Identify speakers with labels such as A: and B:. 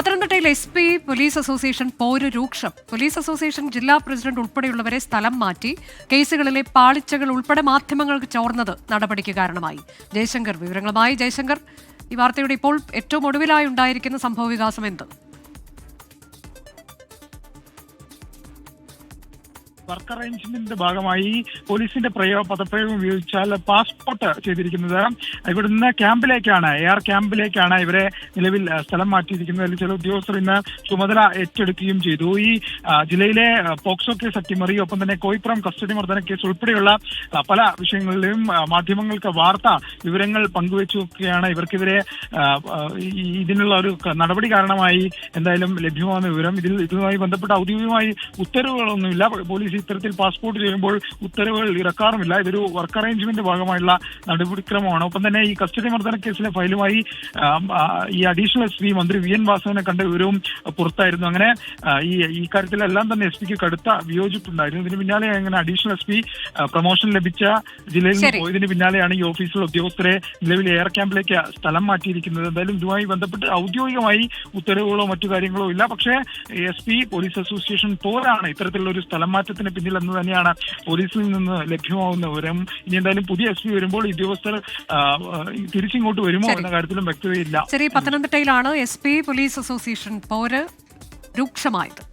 A: പത്തനംതിട്ടയിൽ S P police association പോര് രൂക്ഷം. പോലീസ് അസോസിയേഷൻ ജില്ലാ പ്രസിഡന്റ് ഉൾപ്പെടെയുള്ളവരെ സ്ഥലം മാറ്റി കേസുകളിലെ പാളിച്ചകൾ ഉൾപ്പെടെ മാധ്യമങ്ങൾക്ക് ചോർന്നത് നടപടിക്ക് കാരണമായി. ജയശങ്കർ വിവരങ്ങളുമായി ജയശങ്കർ. ഈ വാർത്തയുടെ ഇപ്പോൾ ഏറ്റവും ഒടുവിലായി ഉണ്ടായിരിക്കുന്ന സംഭവ വികാസം എന്ത്?
B: വർക്ക് അറേഞ്ച്മെന്റിന്റെ ഭാഗമായി പോലീസിന്റെ പ്രയോഗ പദപ്രയോഗം ഉപയോഗിച്ചാൽ പാസ്പോർട്ട് ചെയ്തിരിക്കുന്നത് ഇവിടുന്ന് ക്യാമ്പിലേക്കാണ് എയർ ക്യാമ്പിലേക്കാണ് ഇവരെ നിലവിൽ സ്ഥലം മാറ്റിയിരിക്കുന്നത്. അതിൽ ചില ഉദ്യോഗസ്ഥർ ഇന്ന് ചുമതല ഏറ്റെടുക്കുകയും ചെയ്തു. ഈ ജില്ലയിലെ പോക്സോ കേസ് അട്ടിമറി ഒപ്പം തന്നെ കോയിപ്പുറം കസ്റ്റഡി മർദ്ദന കേസ് ഉൾപ്പെടെയുള്ള പല വിഷയങ്ങളിലും മാധ്യമങ്ങൾക്ക് വാർത്ത വിവരങ്ങൾ പങ്കുവെച്ചൊക്കെയാണ് ഇവർക്കെതിരെ ഇതിനുള്ള ഒരു നടപടി കാരണമായി എന്തായാലും ലഭ്യമാകുന്ന വിവരം. ഇതിൽ ഇതുമായി ബന്ധപ്പെട്ട ഔദ്യോഗികമായി ഉത്തരവുകളൊന്നുമില്ല. പോലീസ് ഇത്തരത്തിൽ പാസ്പോർട്ട് ചെയ്യുമ്പോൾ ഉത്തരവുകൾ ഇറക്കാറുമില്ല. ഇതൊരു വർക്ക് അറേഞ്ച്മെന്റ് ഭാഗമായുള്ള നടപടിക്രമമാണ്. ഒപ്പം തന്നെ ഈ കസ്റ്റഡി മർദ്ദന കേസിലെ ഫയലുമായി ഈ അഡീഷണൽ എസ് പി മന്ത്രി വി എൻ വാസവനെ കണ്ട വിവരവും പുറത്തായിരുന്നു. അങ്ങനെ ഈ ഈ കാര്യത്തിലെല്ലാം തന്നെ എസ് പിക്ക് കടുത്ത വിയോജിപ്പുണ്ടായിരുന്നു. ഇതിന് പിന്നാലെ അങ്ങനെ അഡീഷണൽ എസ് പി പ്രൊമോഷൻ ലഭിച്ച ജില്ലയിൽ നിന്ന്. പോയതിന് പിന്നാലെയാണ് ഈ ഓഫീസിലെ ഉദ്യോഗസ്ഥരെ നിലവിൽ എയർ ക്യാമ്പിലേക്ക് സ്ഥലം മാറ്റിയിരിക്കുന്നത്. എന്തായാലും ഇതുമായി ബന്ധപ്പെട്ട് ഔദ്യോഗികമായി ഉത്തരവുകളോ മറ്റു കാര്യങ്ങളോ ഇല്ല. പക്ഷേ എസ് പി പോലീസ് അസോസിയേഷൻ പോലാണ് ഇത്തരത്തിലുള്ള ഒരു സ്ഥലം മാറ്റത്തിന് പിന്നിൽ എന്ന് തന്നെയാണ് പോലീസിൽ നിന്ന് ലഭ്യമാവുന്ന വിവരം. ഇനി എന്തായാലും പുതിയ എസ് പി വരുമ്പോൾ ഉദ്യോഗസ്ഥർ തിരിച്ചിങ്ങോട്ട് വരുമോ എന്ന കാര്യത്തിലും വ്യക്തതയില്ല.
A: ശരി പത്തനംതിട്ടയിലാണ് എസ് പി പോലീസ് അസോസിയേഷൻ പോര് രൂക്ഷമായത്.